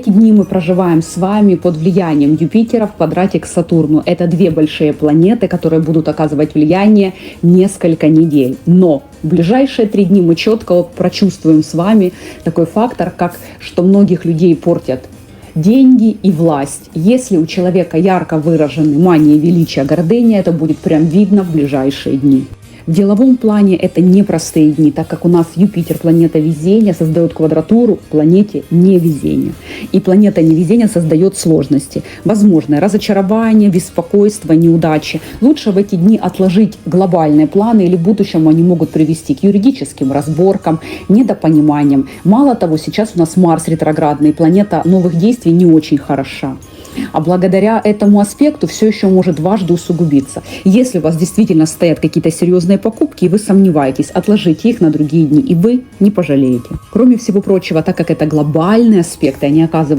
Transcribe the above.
Эти дни мы проживаем с вами под влиянием Юпитера в квадрате к Сатурну. Это две большие планеты, которые будут оказывать влияние несколько недель. Но в ближайшие три дни мы четко прочувствуем с вами такой фактор, как что многих людей портят деньги и власть. Если у человека ярко выражены мания величия, гордыня, это будет прям видно в ближайшие дни. В деловом плане это непростые дни, так как у нас Юпитер, планета везения, создает квадратуру планете невезения. И планета невезения создает сложности. Возможное разочарование, беспокойство, неудачи. Лучше в эти дни отложить глобальные планы или в будущем они могут привести к юридическим разборкам, недопониманиям. Мало того, сейчас у нас Марс ретроградный, планета новых действий не очень хороша. А благодаря этому аспекту все еще может дважды усугубиться. Если у вас действительно стоят какие-то серьезные покупки, и вы сомневаетесь, отложите их на другие дни, и вы не пожалеете. Кроме всего прочего, так как это глобальные аспекты, они оказывают